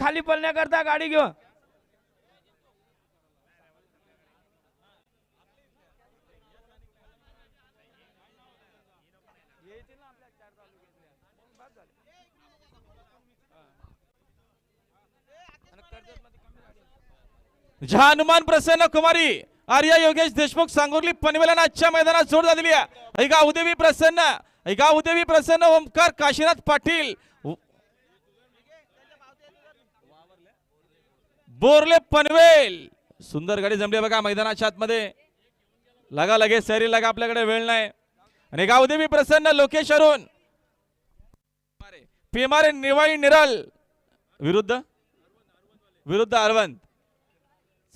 खाली पळण्याकरता गाडी घेऊ हनुमान प्रसन्न कुमारी आर्या योगेश देशमुख सांगोली पनवेलानं आजच्या मैदानात जोड झालेली आहे. ऐका उदेवी प्रसन्न ऐका उदेवी प्रसन्न ओमकार काशीनाथ पाटील बोरले पनवेल. सुंदर गाडी जमली बघा मैदानाच्या आतमध्ये लगा लगेच सरी लगा आपल्याकडे वेळ नाही. आणि गावदेवी प्रसन्न लोकेश अरुण. पेमारे निवाळी निरल. विरुद्ध? विरुद्ध अरवंत.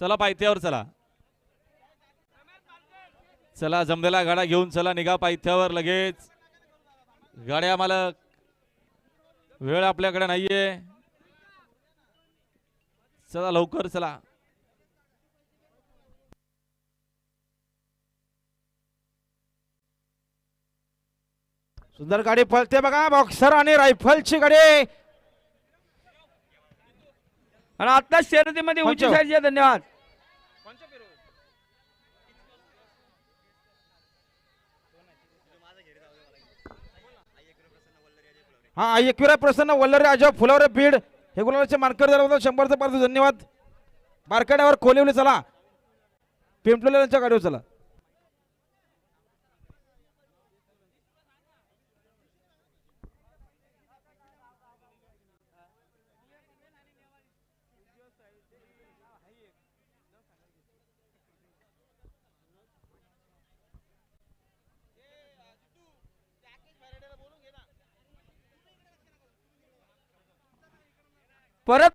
चला पायथ्यावर चला. चला जमलेला गाडा घेऊन चला निघा पायथ्यावर लगेच. गाड्या मालक. वेळ आपल्याकडे नाहीये. चला लवकर चला. सुंदर गाडी पळते बघा बॉक्सर आणि रायफलची गाडी. आणि आता शर्यतीमध्ये उंची. साईडचे धन्यवाद. हा एकविरा प्रसन्न वल्लरे अजय फुलावरे बीड. हे गुलाबाचे मानकर झाला शंभरचा पार्थ धन्यवाद. बारकाड्यावर कोलिवली चला. पिंपलेल्यांच्या गाडीवर चला. परत